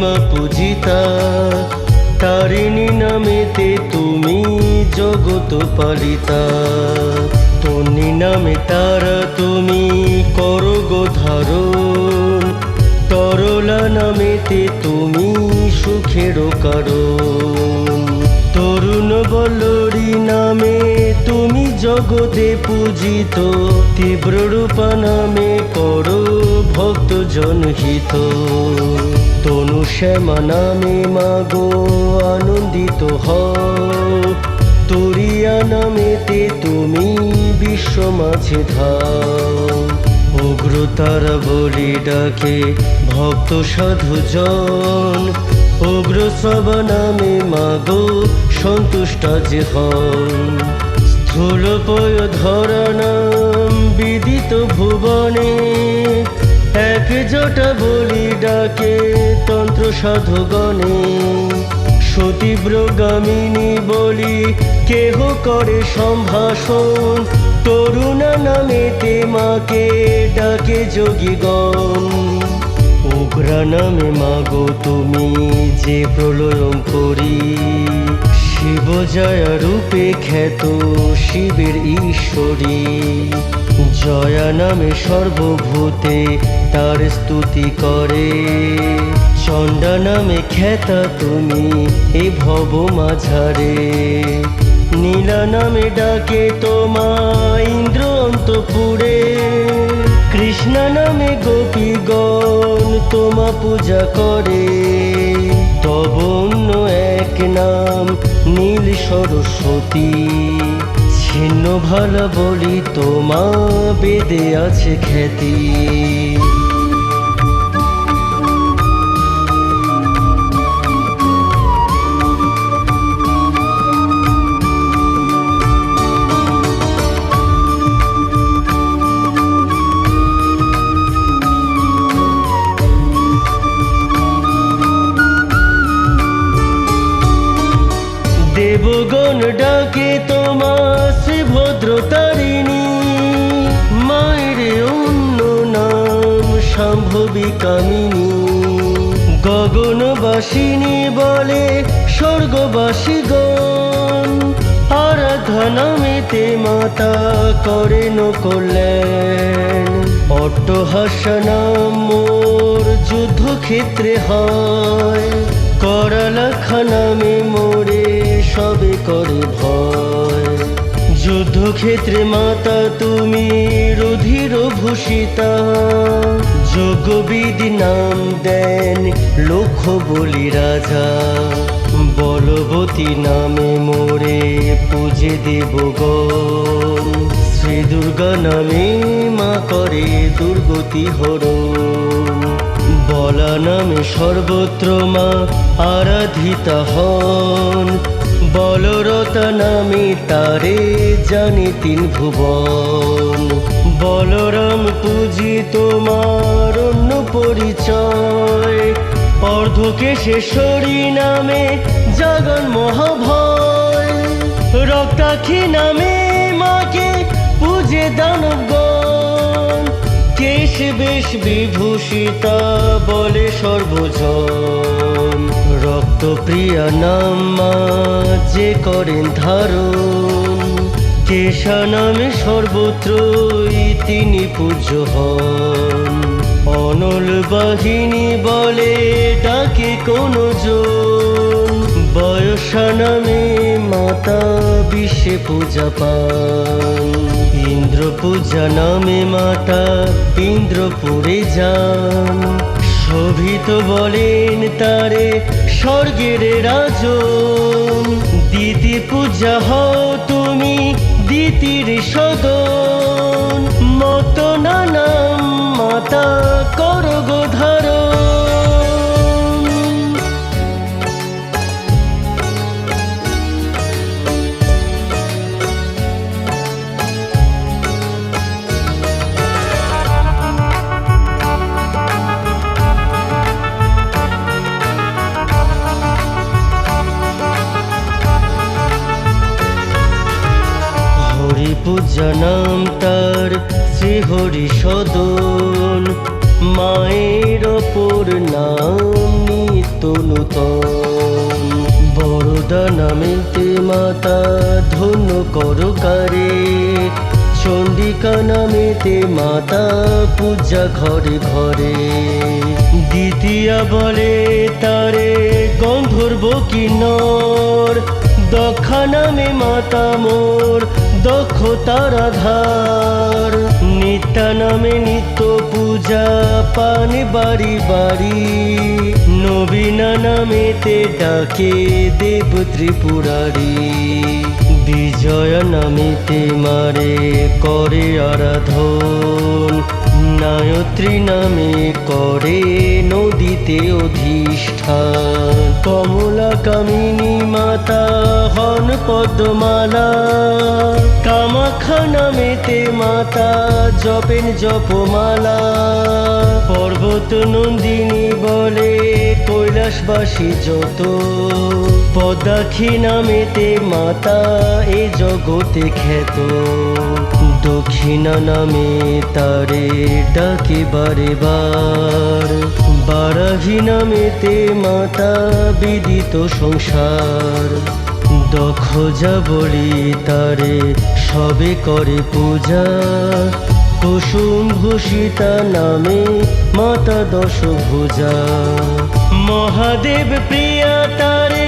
ব্রহ্মাণ্ডে তুমি মা পূজিতা, তারিণী নামেতে তুমি জগত পালিতা। তন্নি নামে তারা তুমি করো গো ধারণ তরলা নামেতে তুমি সুখেরও কারণ। তরুণ বল্লরী নামে তুমি জগতে পূজিত। তীব্র রূপা নামে করো ভক্ত জনহিত তনু শ্যামা নামে মাগো, আনন্দিত হও। তরিয়া নামেতে তুমি বিশ্ব মাঝে ধাও। উগ্রতার বলি ডাকে ভক্ত সাধুজন। উগ্র সবা নামে মাগো, সন্তুষ্ট যে হন স্থূল পয় ধরা জটা বলি, ডাকে তন্ত্র সাধুগণে সতীব্রগামিনী বলি, কেহ করে সম্ভাষণ? করুণা নামেতে মাকে ডাকে যোগীগণ। উগ্রা নামে মাগো তুমি, যে প্রলয়ং করি। শিব জয়া রূপে খ্যাত শিবের ঈশ্বরী। জয়া নামে সর্বভূতে তার স্তুতি করে। চণ্ডা নামে খ্যাতা তুমি এ ভব মাঝারে। নীলা নামে ডাকে তোমা ইন্দ্র অন্তপুরে। কৃষ্ণ নামে গোপীগণ তোমা পূজা করে। তব অন্য এক নাম নীল সরস্বতী। ছিন্ন ভালো বলি তোমা বেদে আছে খ্যাতি। শ্রীভদ্র তারিণী মায়ের অন্য নাম সম্ভবী কামিনী। গগনবাসিনী বলে স্বর্গবাসীগণ আরাধা নামেতে মাতা করেন কল্যাণ। অট্টহাস্য নাম মোর যুদ্ধক্ষেত্রে হয়, করালাখা নামে মোরে সবে করে ভয়। যুদ্ধক্ষেত্রে মাতা তুমি রুধির ভূষিতা। যোগবিধি নাম দেন লক্ষ বলি রাজা। বলবতী নামে মোরে পূজে দেবগণ শ্রী দুর্গা নামে মা করে দুর্গতি হরণ। বলা নামে সর্বত্র মা আরাধিতা হন। বলরতা নামে তারে জানে তিন ভুবন। বলরাম পুজি তোমার অন্য পরিচয়। অর্ধকেশেশ্বরী নামে জগন মহাভয়। রক্তাক্ষী নামে মাকে পূজে দানবগণ কেশ বেশ বিভূষিতা বলে সর্বজন। রক্তপ্রিয়া নাম মা যে করেন ধারণ। কেশা নামে সর্বত্রই তিনি পূজ্য হন অনল বাহিনী বলে ডাকে কোনো জন বয়সা নামে মাতা বিশ্বে পূজা পান। ইন্দ্র পূজা নামে মাতা ইন্দ্রপুরে যান। শোভিত বলেন তারে স্বর্গের রাজ। দিতি পূজা হও তুমি দিতির সদন। মত নানাম মাতা করগো ধারণ। পূজা নাম তার শ্রী হরি সদন। মায়ের অপর নাম নিত্য নূতন। বড়দা নামেতে মাতা ধন্য করো কারে। চণ্ডিকা নামেতে মাতা পূজা ঘরে ঘরে। দ্বিতীয়া বলে তারে গন্ধর্ব কিন্নর। দক্ষা নামে মাতা মোর দক্ষতার আধার নিত্যা নামে নিত্য পূজা পান বাড়ি বাড়ি। নবীনা নামেতে ডাকে দেব ত্রিপুরারি। বিজয় নামেতে মারে, করে আরাধন। নায়ত্রী নামে করে নদীতে অধিষ্ঠান। কমলা কামিনী মাতা হন পদ্মমালা। কামাখা নামেতে মাতা জপেন জপমালা। পর্বত নন্দিনী বলে কৈলাসবাসী যত। পদাক্ষী নামেতে মাতা এ জগতে খ্যাত। দক্ষিণা নামে তারে ডাকে বারে বার বারাহি নামেতে মাতা বিদিত সংসার। দক্ষ যা বলি তারে সবে করে পূজা। কুসুম ভূষিতা নামে মাতা দশভুজা মহাদেব প্রিয়া তারে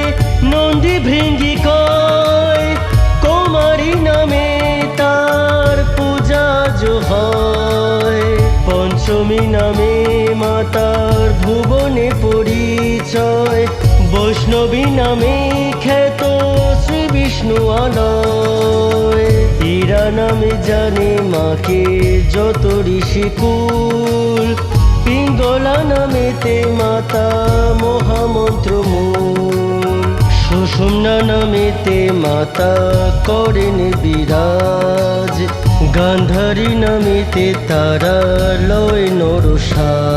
নন্দী ভৃঙ্গি কয় যো হয়। পঞ্চমী নামে মাতার ভুবনে পরিচয়। বৈষ্ণবী নামে খ্যাত শ্রী বিষ্ণু আলয়। ইরা নামে জানে মাকে যত ঋষিকুল পিঙ্গলা নামেতে মাতা মহামন্ত্র সুষুম্না নামেতে মাতা করেন বিরাজ। গান্ধারী নামিতে তারা লয় নরসাজ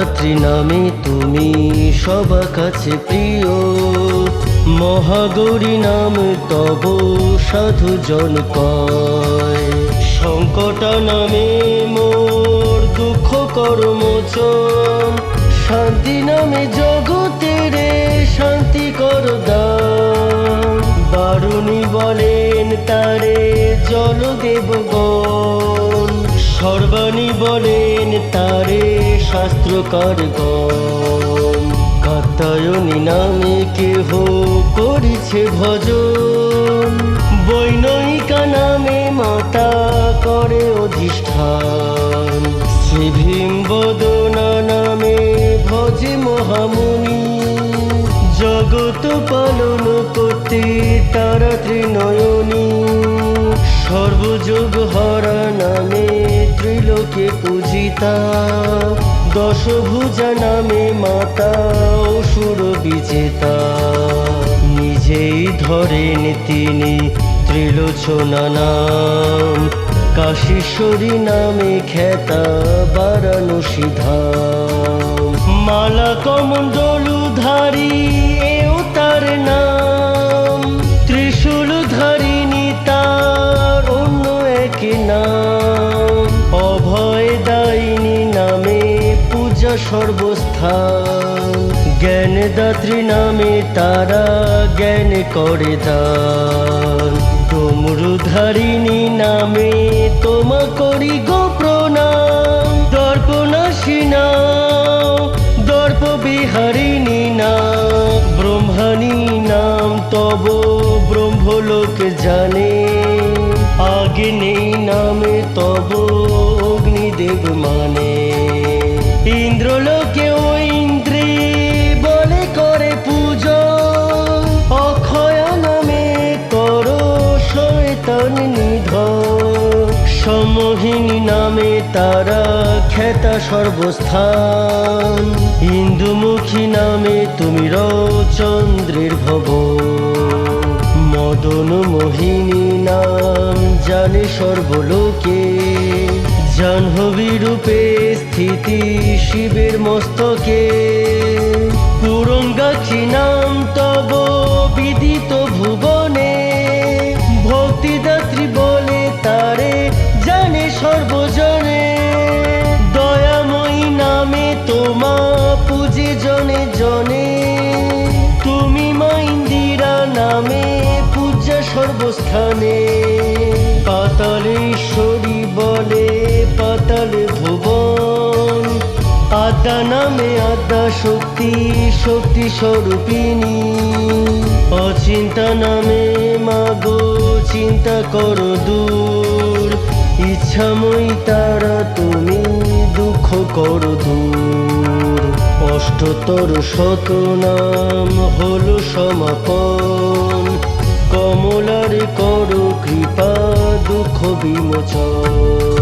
কামদাত্রী নামে তুমি সবার কাছে প্রিয়। মহাগৌরী নাম তব সাধু জন কয় সংকটা নামে মোর দুঃখ কর্মোচন শান্তি নামে জগতের শান্তি কর দান। বারুণী বলেন তারে জল দেবগণ সর্বাণী বলেন তারে শাস্ত্রকার গণ। কাত্তায়নী নামে কেহ করিছে ভজন। বৈনয়িকা নামে মাতা করে অধিষ্ঠান। শ্রী ভীম বদনা নামে ভজে মহামুনি। জগত পালন করতে তারা ত্রিনয়নী। সর্বযোগ হরা নামে ত্রিলোকে পূজিতা, দশভুজা নামে মাতা অসুর বিজেতা নিজেই ধরেন তিনি ত্রিলোচনা নাম, কাশীশ্বরী নামে খ্যাতা, বারাণসী ধাম। মালা কমণ্ডলুধারী সর্বস্থান। জ্ঞানদাত্রী নামে তারা জ্ঞান করে দান। ডমরুধারিণী নামে তোমা করি গো প্রণাম। দর্পনাশী নাম দর্প বিহারিণী নাম। ব্রহ্মাণী নাম, তব ব্রহ্মলোক জানে। আগ্নি নামে তব অগ্নিদেব মানে। সমোহিনী নামে তারা খ্যাতা সর্বস্থান। ইন্দুমুখী নামে তুমি চন্দ্রের ভব মদন মোহিনী নাম জানে সর্বলোকে। জাহ্নবী রূপে স্থিতি শিবের মস্তকে। পুরঙ্গাক্ষী নাম তব তোমা পূজে জনে জনে, তুমি মা ইন্দিরা নামে পূজা সর্বস্থানে। পাতালে ঈশ্বরী বলে পাতালে ভুবন আদ্যা নামে আদ্যা শক্তি শক্তি স্বরূপিণী। অচিন্তা নামে মাগো, চিন্তা করো দূর, ইচ্ছাময়ী তারা তুমি, দুঃখ করো দূর। অষ্টতর শত নাম হল সমাপন। কমলার কর কৃপা দুঃখ বিমোচন।